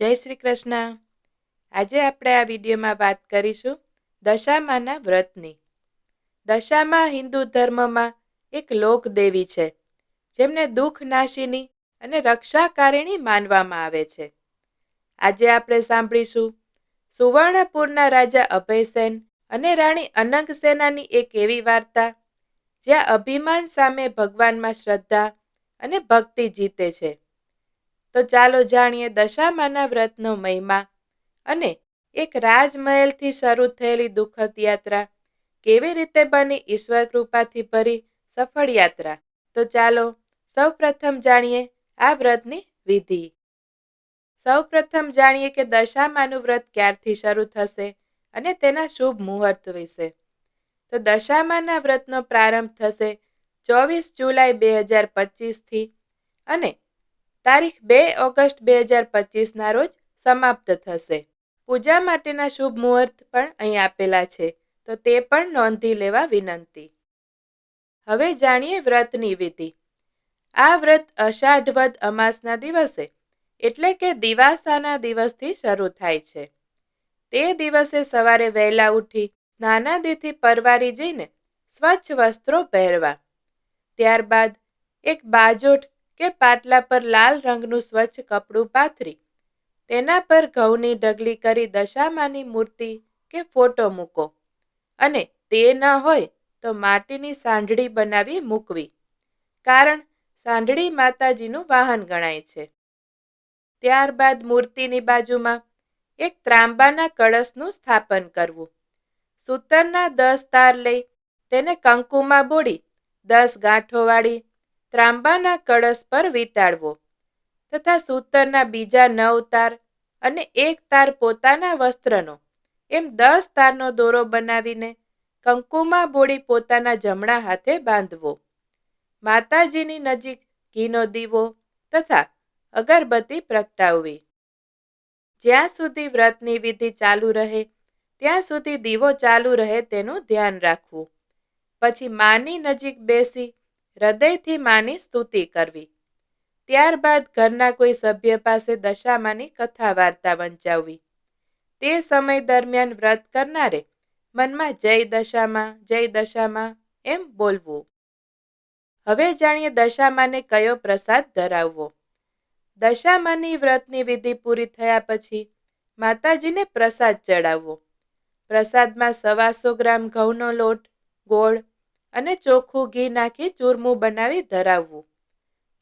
જય શ્રી કૃષ્ણ. આજે આપણે આ વિડીયોમાં વાત કરીશું દશામાના વ્રતની. દશામા હિન્દુ ધર્મમાં એક લોકદેવી છે, જેમને દુઃખ નાશીની અને રક્ષાકારિણી માનવામાં આવે છે. આજે આપણે સાંભળીશું સુવર્ણપુરના રાજા અભયસેન અને રાણી અનંગસેનાની એક એવી વાર્તા, જ્યાં અભિમાન સામે ભગવાનમાં શ્રદ્ધા અને ભક્તિ જીતે છે. તો ચાલો જાણીએ દશામાના વ્રતનો મહિમા. અને એક રાજમહેલથી શરૂ થયેલી દુઃખદ યાત્રા કેવી રીતે બની ઈશ્વર કૃપાથી ભરી સફળ યાત્રા? તો ચાલો સૌ પ્રથમ જાણીએ આ વ્રતની વિધિ. સૌ પ્રથમ જાણીએ કે દશામાનું વ્રત ક્યારથી શરૂ થશે અને તેના શુભ મુહૂર્ત વિશે. તો દશામાના વ્રતનો પ્રારંભ થશે ચોવીસ જુલાઈ બે હજાર પચીસથી અને તારીખ બે ઓગસ્ટ બે હજાર પચીસના રોજ સમાપ્ત થશે. પૂજા માટેના શુભ મુહૂર્ત પણ અહીં આપેલા છે, તો તે પણ નોંધી લેવા વિનંતી. હવે જાણીએ વ્રતની વિધિ. આ વ્રત અષાઢ વદ અમાસના દિવસે, એટલે કે દિવાસાના દિવસથી શરૂ થાય છે. તે દિવસે સવારે વહેલા ઉઠી સ્નાનાદિથી પરવારી જઈને સ્વચ્છ વસ્ત્રો પહેરવા. ત્યારબાદ એક બાજોઠ કે પાટલા પર લાલ રંગનું સ્વચ્છ કપડું પાથરી. તેના પર ઘઉંની ઢગલી કરી દશામાની મૂર્તિ કે ફોટો મૂકો. અને તે ન હોય તો માટીની સાંઢળી બનાવી મૂકવી. કારણ સાંઢળી માતાજીનું વાહન ગણાય છે. ત્યારબાદ મૂર્તિની બાજુમાં એક ત્રાંબાના કળશનું સ્થાપન કરવું. સૂતરના દસ તાર લઈ તેને કંકુમાં બોળી દસ ગાંઠો વાળી ત્રાંબાના કળશ પર વીંટાળવો તથા સૂતરના બીજા નવ તાર અને એક તાર પોતાના વસ્ત્રનો. એમ દસ તારનો દોરો બનાવીને કંકુમાં બોળી પોતાના જમણા હાથે બાંધવો. માતાજીની નજીક ઘીનો દીવો તથા અગરબત્તી પ્રગટાવવી. જ્યાં સુધી વ્રતની વિધિ ચાલુ રહે, ત્યાં સુધી દીવો ચાલુ રહે તેનું ધ્યાન રાખવું. પછી માની નજીક બેસી હૃદયથી માની સ્તુતિ કરવી. ત્યારબાદ ઘરના કોઈ સભ્ય પાસે દશામાની કથા વાર્તા વંચાવવી. તે સમય દરમિયાન વ્રત કરનારે મનમાં જય દશામાં જય દશામાં એમ બોલવું. હવે જાણીએ દશામાને કયો પ્રસાદ ધરાવવો. દશામાની વ્રતની વિધિ પૂરી થયા પછી માતાજીને પ્રસાદ ચડાવવો. પ્રસાદમાં સવાસો ગ્રામ ઘઉંનો લોટ, ગોળ અને ચોખ્ખું ઘી નાખી ચૂરમું બનાવી ધરાવવું.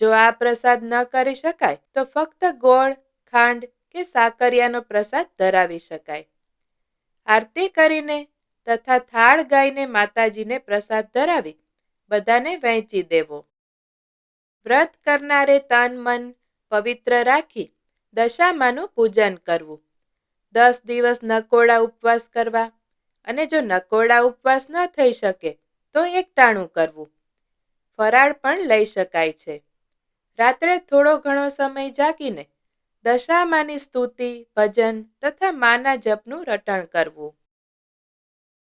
જો આ પ્રસાદ ન કરી શકાય, તો ફક્ત ગોળ, ખાંડ કે સાકરિયાનો પ્રસાદ ધરાવી શકાય. આરતી કરીને તથા થાળ ગાઈને માતાજીને પ્રસાદ ધરાવી બધાને વહેંચી દેવો. વ્રત કરનારે તન મન પવિત્ર રાખી દશામાનું પૂજન કરવું. દસ દિવસ નકોડા ઉપવાસ કરવા અને જો નકોડા ઉપવાસ ન થઈ શકે તો એકટાણું કરવું. ફરાળ પણ લઈ શકાય છે. રાત્રે થોડો ઘણો સમય જાગીને દશામાની સ્તુતિ, ભજન તથા માના જપનું રટણ કરવું.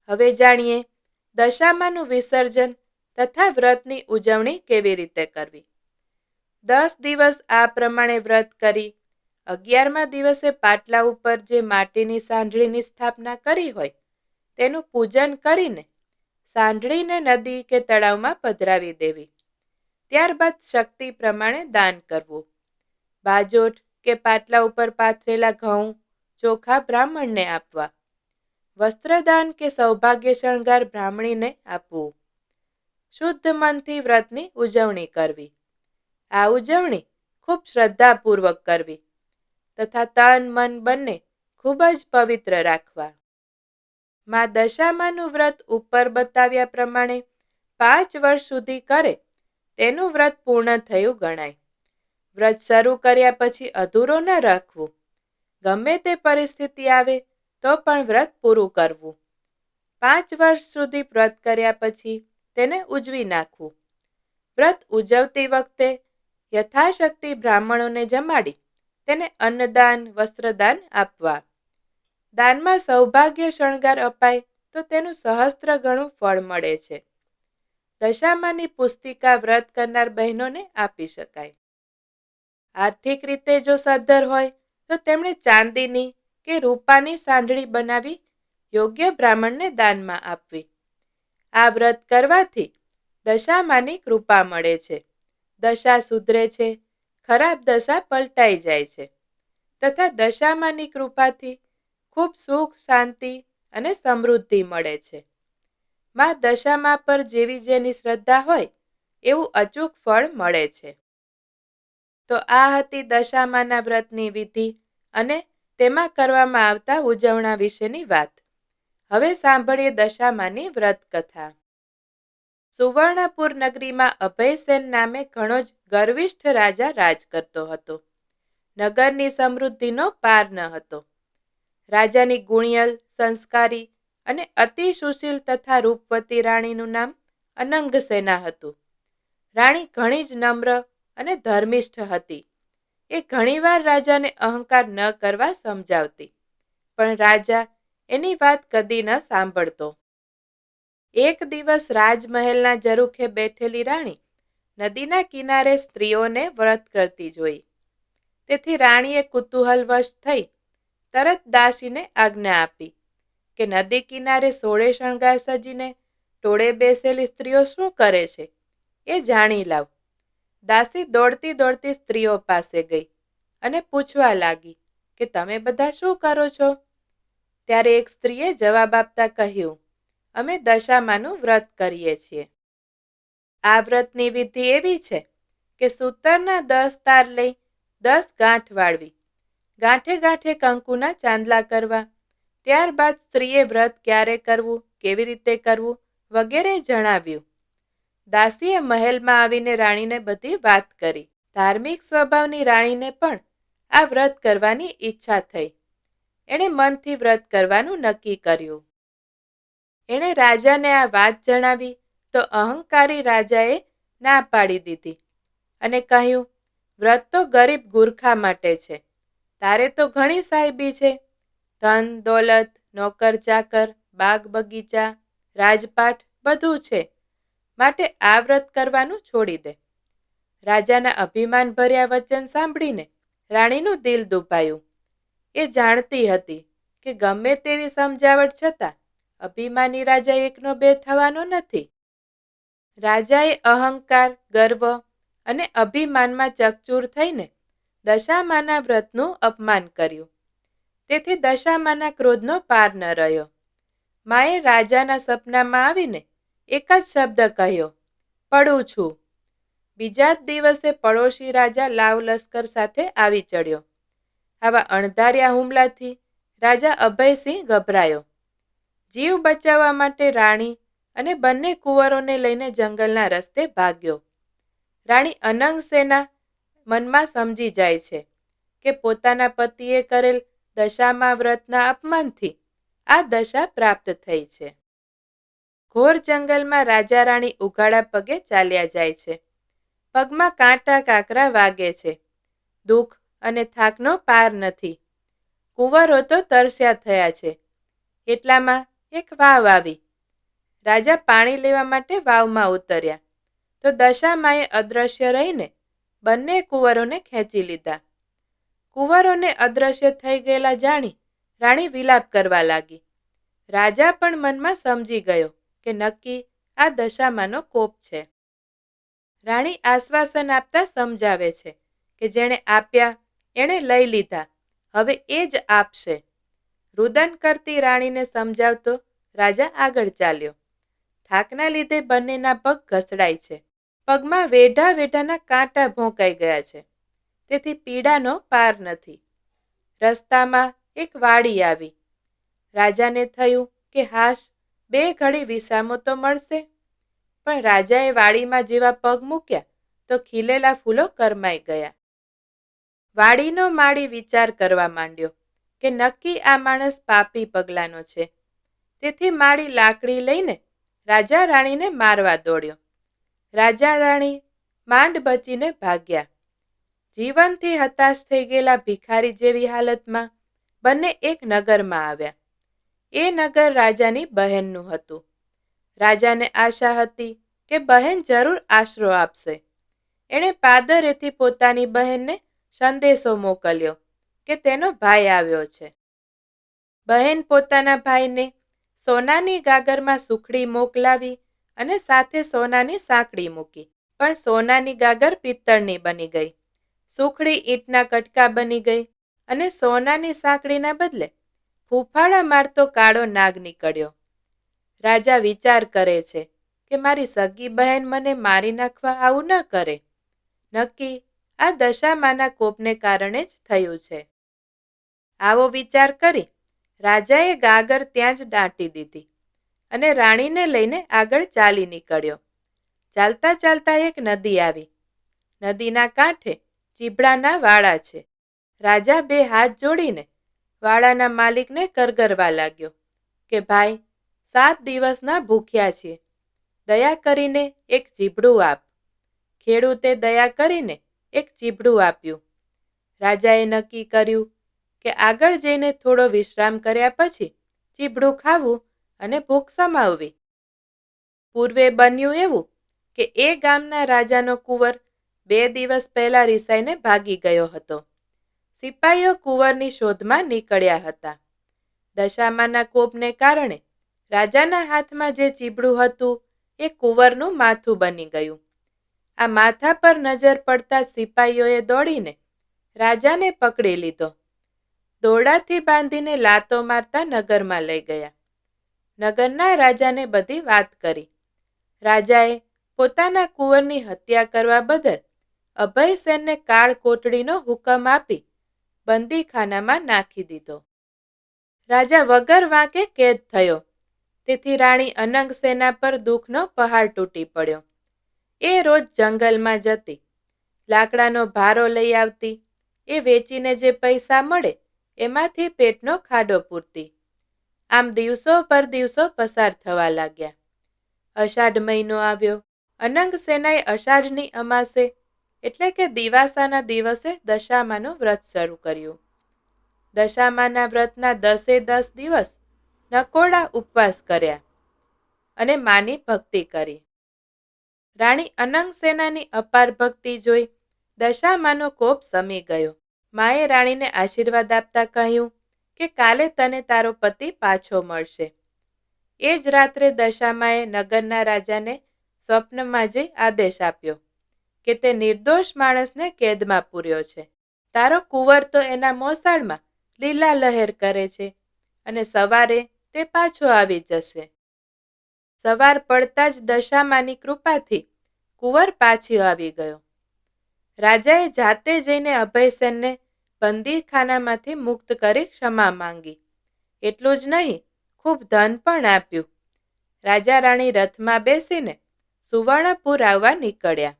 હવે જાણીએ દશામાનું વિસર્જન તથા વ્રતની ઉજવણી કેવી રીતે કરવી. દસ દિવસ આ પ્રમાણે વ્રત કરી અગિયારમા દિવસે પાટલા ઉપર જે માટીની સાંજળીની સ્થાપના કરી હોય તેનું પૂજન કરીને સાંઢળીને નદી કે તળાવમાં પધરાવી દેવી. ત્યારબાદ શક્તિ પ્રમાણે દાન કરવું. બાજોઠ કે પાટલા ઉપર પાથરેલા ઘઉં ચોખા બ્રાહ્મણને આપવા. વસ્ત્રદાન કે સૌભાગ્ય શણગાર બ્રાહ્મણીને આપવું. શુદ્ધ મનથી વ્રતની ઉજવણી કરવી. આ ઉજવણી ખૂબ શ્રદ્ધાપૂર્વક કરવી તથા તન મન બંને ખૂબ જ પવિત્ર રાખવા. માં દશામાનું વ્રત ઉપર બતાવ્યા પ્રમાણે પાંચ વર્ષ સુધી કરે, તેનું વ્રત પૂર્ણ થયું ગણાય. વ્રત શરૂ કર્યા પછી અધૂરો ન રાખવું. ગમે તે પરિસ્થિતિ આવે તો પણ વ્રત પૂરું કરવું. પાંચ વર્ષ સુધી વ્રત કર્યા પછી તેને ઉજવી નાખવું. વ્રત ઉજવતી વખતે યથાશક્તિ બ્રાહ્મણોને જમાડી, તેને અન્નદાન, વસ્ત્રદાન આપવા. દાનમાં સૌભાગ્ય શણગાર અપાય તો તેનું સહસ્ત્ર ગણું ફળ મળે છે. દશામાની પુસ્તિકા વ્રત કરનાર બહેનોને આપી શકાય. આર્થિક રીતે જો સદ્ધર હોય, તો તેમણે ચાંદીની કે રૂપાની સાંઢળી બનાવી યોગ્ય બ્રાહ્મણને દાનમાં આપવી. આ વ્રત કરવાથી દશામાની કૃપા મળે છે. દશા સુધરે છે, ખરાબ દશા પલટાઈ જાય છે. તથા દશામાની કૃપાથી ખૂબ સુખ, શાંતિ અને સમૃદ્ધિ મળે છે. માં દશામાં પર જેવી જેની શ્રદ્ધા હોય, એવું અચૂક ફળ મળે છે. તો આ હતી દશામાના વ્રતની વિધિ અને તેમાં કરવામાં આવતા ઉજવણા વિશેની વાત. હવે સાંભળીએ દશામાની વ્રત કથા સુવર્ણપુર નગરીમાં અભયસેન નામે ઘણો જ ગર્વિષ્ઠ રાજા રાજ કરતો હતો. નગરની સમૃદ્ધિનો પાર ન હતો. રાજાની ગુણિયલ, સંસ્કારી અને અતિ સુશીલ તથા રૂપવતી રાણીનું નામ અનંગસેના હતું. રાણી ઘણી જ નમ્ર અને ધર્મિષ્ઠ હતી. એ ઘણીવાર રાજાને અહંકાર ન કરવા સમજાવતી, પણ રાજા એની વાત કદી ન સાંભળતો. એક દિવસ રાજમહેલના ઝરૂખે બેઠેલી રાણી નદીના કિનારે સ્ત્રીઓને વ્રત કરતી જોઈ. તેથી રાણીએ કુતૂહલવશ થઈ તરત દાસીને આજ્ઞા આપી કે નદી કિનારે સોળે શણગાર સજીને ટોળે બેસેલી સ્ત્રીઓ શું કરે છે એ જાણી લાવ. દાસી દોડતી દોડતી સ્ત્રીઓ પાસે ગઈ અને પૂછવા લાગી કે તમે બધા શું કરો છો? ત્યારે એક સ્ત્રીએ જવાબ આપતા કહ્યું, અમે દશામાનું વ્રત કરીએ છીએ. આ વ્રતની વિધિ એવી છે કે સૂતરના દસ તાર લઈ દસ ગાંઠ વાળવી. ગાંઠે ગાંઠે કંકુના ચાંદલા કરવા. ત્યારબાદ સ્ત્રીએ વ્રત ક્યારે કરવું, કેવી રીતે કરવું વગેરે જણાવ્યું. દાસીએ મહેલમાં આવીને રાણીને બધી વાત કરી. ધાર્મિક સ્વભાવની રાણીને પણ આ વ્રત કરવાની ઈચ્છા થઈ. એણે મનથી વ્રત કરવાનું નક્કી કર્યું. એણે રાજાને આ વાત જણાવી તો અહંકારી રાજાએ ના પાડી દીધી અને કહ્યું, વ્રત તો ગરીબ ગુરખા માટે છે. તારે તો ઘણી સાહેબી છે. ધન, દોલત, નોકર, ચાકર, બાગ બગીચા, રાજપાટ બધું છે. માટે આ વ્રત કરવાનું છોડી દે. રાજાના અભિમાન ભર્યા વચન સાંભળીને રાણીનું દિલ દુભાયું. એ જાણતી હતી કે ગમે તેવી સમજાવટ છતાં અભિમાની રાજા એકનો બે થવાનો નથી. રાજાએ અહંકાર, ગર્વ અને અભિમાનમાં ચકચૂર થઈને દશામાના વ્રતનું અપમાન કર્યું. તેથી દશામાના ક્રોધનો પાર ન રહ્યો. માએ રાજાના સપનામાં આવીને એક જ શબ્દ કહ્યો, પડું છું. બીજા જ દિવસે પડોશી રાજા લાવ લશ્કર સાથે આવી ચડ્યો. આવા અણધાર્યા હુમલાથી રાજા અભયસિંહ ગભરાયો. જીવ બચાવવા માટે રાણી અને બંને કુંવરોને લઈને જંગલના રસ્તે ભાગ્યો. રાણી અનંગસેના મનમાં સમજી જાય છે કે પોતાના પતિએ કરેલ દશામાં વ્રતના અપમાનથી આ દશા પ્રાપ્ત થઈ છે. ઘોર જંગલમાં રાજા રાણી ઉઘાડા પગે ચાલ્યા જાય છે. પગમાં કાંટા કાકરા વાગે છે. દુઃખ અને થાકનો પાર નથી. કુંવરો તો તરસ્યા થયા છે. એટલામાં એક વાવ આવી. રાજા પાણી લેવા માટે વાવમાં ઉતર્યા. તો દશામાએ અદ્રશ્ય રહીને બંને કુંવરોને ખેંચી લીધા. કુંવરોને અદ્રશ્ય થઈ ગયેલા જાણી રાણી વિલાપ કરવા લાગી. રાજા પણ મનમાં સમજી ગયો કે નક્કી આ દશામાંનો કોપ છે. રાણી આશ્વાસન આપતા સમજાવે છે કે જેણે આપ્યા એણે લઈ લીધા, હવે એ જ આપશે. રુદન કરતી રાણીને સમજાવતો રાજા આગળ ચાલ્યો. થાકના લીધે બંનેના પગ ઘસડાય છે. પગમાં વેઢા વેઢાના કાંટા ભોંકાઈ ગયા છે. તેથી પીડાનો પાર નથી. રસ્તામાં એક વાડી આવી. રાજાને થયું કે હાશ, બે ઘડી વિસામો તો મળશે. પણ રાજાએ વાડીમાં જેવા પગ મૂક્યા તો ખીલેલા ફૂલો કરમાઈ ગયા. વાડીનો માળી વિચાર કરવા માંડ્યો કે નક્કી આ માણસ પાપી પગલાનો છે. તેથી માળી લાકડી લઈને રાજા રાણીને મારવા દોડ્યો. રાજા રાણી માંડ બચીને ભાગ્યા. જીવનથી હતાશ થઈ ગયેલા ભિખારી જેવી હાલતમાં બંને એક નગરમાં આવ્યા. એ નગર રાજાની બહેનનું હતું. રાજાને આશા હતી કે બહેન જરૂર આશરો આપશે. એણે પાદરેથી પોતાની બહેનને સંદેશો મોકલ્યો કે તેનો ભાઈ આવ્યો છે. બહેન પોતાના ભાઈને સોનાની ગાગરમાં સુખડી મોકલાવી અને સાથે સોનાની સાંકળી મૂકી. પણ સોનાની ગાગર પિત્તળની બની ગઈ. સુખડી ઈંટના કટકા બની ગઈ અને સોનાની સાંકળીના બદલે ફૂફાડા મારતો કાળો નાગ નીકળ્યો. રાજા વિચાર કરે છે કે મારી સગી બહેન મને મારી નાખવા આવું ન કરે. નક્કી આ દશામાના કોપને કારણે જ થયું છે. આવો વિચાર કરી રાજાએ ગાગર ત્યાં જ દાટી દીધી. અને રાણીને લઈને આગળ ચાલી નીકળ્યો. ચાલતા ચાલતા એક નદી આવી. નદીના કાંઠે ચીભડાના વાળા છે. રાજા બે હાથ જોડીને વાળાના માલિકને કરગરવા લાગ્યો કે, ભાઈ, સાત દિવસના ભૂખ્યા છીએ. દયા કરીને એક ચીભડું આપ. ખેડૂતે દયા કરીને એક ચીભડું આપ્યું. રાજાએ નક્કી કર્યું કે આગળ જઈને થોડો વિશ્રામ કર્યા પછી ચીભડું ખાવું અને ભૂખ સમાવવી પૂર્વે બન્યું એવું કે એ ગામના રાજાનો કુંવર બે દિવસ પહેલા રિસાઈને ભાગી ગયો હતો. સિપાઈઓ કુંવરની શોધમાં નીકળ્યા હતા. દશામાના કોપને કારણે રાજાના હાથમાં જે ચીબડું હતું એ કુંવરનું માથું બની ગયું. આ માથા પર નજર પડતા સિપાઈઓએ દોડીને રાજાને પકડી લીધો. દોરડાથી બાંધીને લાતો મારતા નગરમાં લઈ ગયા. નગરના રાજાને બધી વાત કરી. રાજાએ પોતાના કુંવરની હત્યા કરવા બદલ અભયસેનને કાળ કોટડીનો હુકમ આપી બંદીખાનામાં નાખી દીધો. રાજા વગર વાંકે કેદ થયો. તેથી રાણી અનંગ સેના પર દુઃખનો પહાડ તૂટી પડ્યો. એ રોજ જંગલમાં જતી, લાકડાનો ભારો લઈ આવતી, એ વેચીને જે પૈસા મળે એમાંથી પેટનો ખાડો પૂરતી. આમ દિવસો પર દિવસો પસાર થવા લાગ્યા. અષાઢ મહિનો આવ્યો. અનંગ સેનાએ અષાઢની અમાસે, એટલે કે દિવાસાના દિવસે દશામાનું વ્રત શરૂ કર્યું. દશામાના વ્રતના દસે દસ દિવસ નકોડા ઉપવાસ કર્યા અને માની ભક્તિ કરી. રાણી અનંગ સેનાની અપાર ભક્તિ જોઈ દશામાનો કોપ સમી ગયો. માએ રાણીને આશીર્વાદ આપતા કહ્યું કે કાલે તને તારો પતિ પાછો મળશે. એ જ રાત્રે દશામાએ નગરના રાજાને સ્વપ્નમાં જઈ આદેશ આપ્યો કે તે નિર્દોષ માણસને કેદમાં પૂર્યો છે. તારો કુંવર તો એના મોસાળમાં લીલા લહેર કરે છે અને સવારે તે પાછો આવી જશે. સવાર પડતા જ દશામાની કૃપાથી કુંવર પાછી આવી ગયો. રાજાએ જાતે જઈને અભયસેનને બંદીખાનામાંથી મુક્ત કરી ક્ષમા માંગી. એટલું જ નહીં, ખૂબ ધન પણ આપ્યું. રાજા રાણી રથમાં બેસીને સુવર્ણપુર આવવા નીકળ્યા.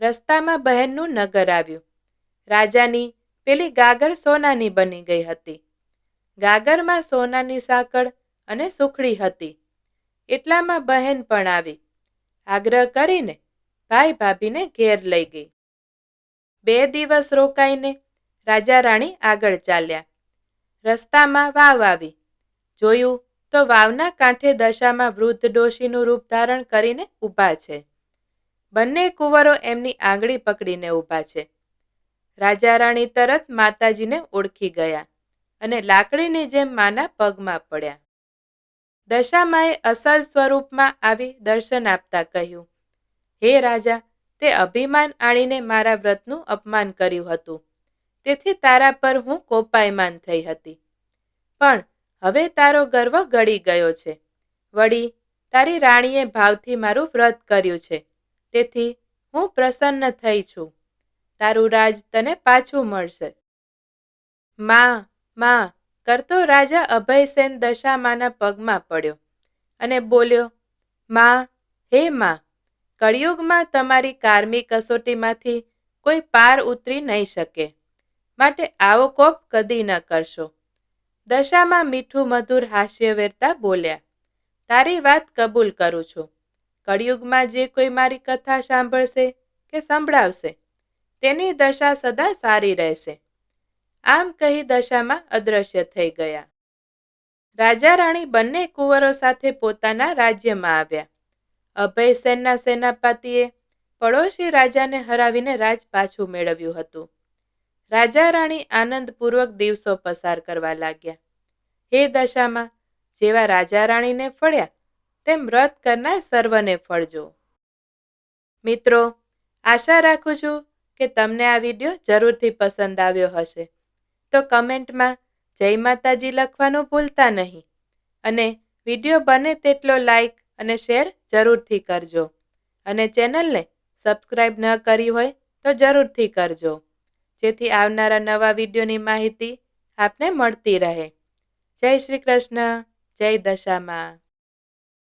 રસ્તામાં બહેનનું નગર આવ્યું. રાજાની પેલી ગાગર સોનાની બની ગઈ હતી. ગાગરમાં સોનાની સાંકળ અને સુખડી હતી. એટલામાં બહેન પણ આવી. આગ્રહ કરીને ભાઈ ભાભીને ઘેર લઈ ગઈ. બે દિવસ રોકાઈને રાજા રાણી આગળ ચાલ્યા. રસ્તામાં વાવ આવી. જોયું તો વાવના કાંઠે દશામાં વૃદ્ધ ડોશીનું રૂપ ધારણ કરીને ઊભા છે. બંને કુંવરો એમની આંગળી પકડીને ઊભા છે. રાજા રાણી તરત માતાજીને ઓળખી ગયા અને લાકડીની જેમ માના પગમાં પડ્યા. દશામાએ અસલ સ્વરૂપમાં આવી દર્શન આપતા કહ્યું, હે રાજા, તે અભિમાન આણીને મારા વ્રતનું અપમાન કર્યું હતું. તેથી તારા પર હું કોપાયમાન થઈ હતી. પણ હવે તારો ગર્વ ગળી ગયો છે. વળી, તારી રાણીએ ભાવથી મારું વ્રત કર્યું છે. તેથી હું પ્રસન્ન થઈ છું. તારું રાજ તને પાછું મળશે. માં માં, કરતો રાજા અભયસેન દશામાના પગમાં પડ્યો અને બોલ્યો, માં, હે માં, કળિયુગમાં તમારી કારમી કસોટીમાંથી કોઈ પાર ઉતરી નહીં શકે. માટે આવો કોપ કદી ન કરશો. દશામાં મીઠું મધુર હાસ્ય વેરતા બોલ્યા, તારી વાત કબૂલ કરું છું. કળિયુગમાં જે કોઈ મારી કથા સાંભળશે કે સંભળાવશે, તેની દશા સદા સારી રહેશે. આમ કહી દશામાં અદ્રશ્ય થઈ ગયા. રાજા રાણી બંને કુંવરો સાથે પોતાના રાજ્યમાં આવ્યા. અભયસેનના સેનાપતિએ પડોશી રાજાને હરાવીને રાજ પાછું મેળવ્યું હતું. રાજા રાણી આનંદપૂર્વક દિવસો પસાર કરવા લાગ્યા. હે દશામાં, જેવા રાજા રાણીને ફળ્યા, તેમ વ્રત કરનાર સર્વને ફળજો મિત્રો, આશા રાખું છું કે તમને આ વીડિયો જરૂરથી પસંદ આવ્યો હશે. તો કમેન્ટમાં જય માતાજી લખવાનું ભૂલતા નહીં. અને વીડિયો બને તેટલો લાઈક અને શેર જરૂરથી કરજો. અને ચેનલને સબસ્ક્રાઈબ ન કરી હોય તો જરૂરથી કરજો. જેથી આવનારા નવા વિડીયોની માહિતી આપને મળતી રહે. જય શ્રી કૃષ્ણ. જય દશામાં.